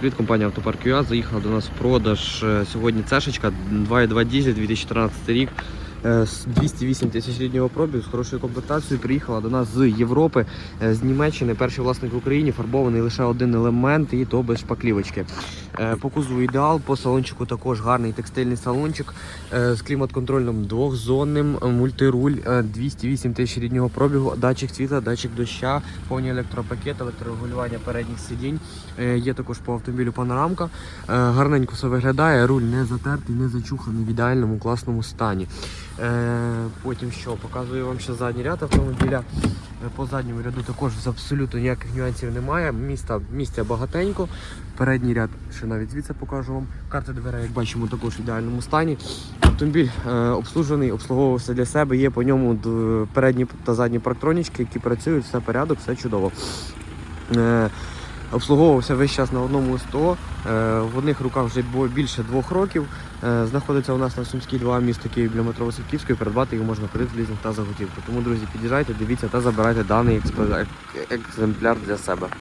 Привіт, компанія Автопарк ЮА заїхала до нас в продаж е, сьогодні цешечка 2.2 дізель 2013 рік 208 тисяч ріднього пробігу з хорошою комплектацією. Приїхала до нас з Європи, е, з Німеччини. Перший власник в Україні фарбований лише один елемент і то без шпаклівочки. Е, По кузову ідеал, по салончику також гарний текстильний салончик е, з клімат-контрольним двохзонним, е, мультируль, е, 208 тисяч ріднього пробігу, датчик світла, датчик доща, повні електропакет, електрорегулювання передніх сидінь. Е, Є також по автомобілю панорамка. Е, Гарненько все виглядає, руль не затертий, не зачуханий, в ідеальному класному стані. Е, Потім що, показую вам ще задній ряд автомобіля. Е, По задньому ряду також абсолютно ніяких нюансів немає. Міста, місця багатенько. Передній ряд ще навіть звідси покажу вам. Карти дверей, як бачимо, також в ідеальному стані. Автомобіль е, обслужений, обслуговувався для себе. Є по ньому передні та задні парктронічки, які працюють, все порядок, все чудово. Е, Обслуговувався весь час на одному СТО. Е, В одних руках вже більше двох років. Е, Знаходиться у нас на Сумській 2 місто Київ біля метро Васильківської. Придбати його можна кредит, лізинг та заготівку. Тому, друзі, під'їжджайте, дивіться та забирайте даний екземпляр для себе.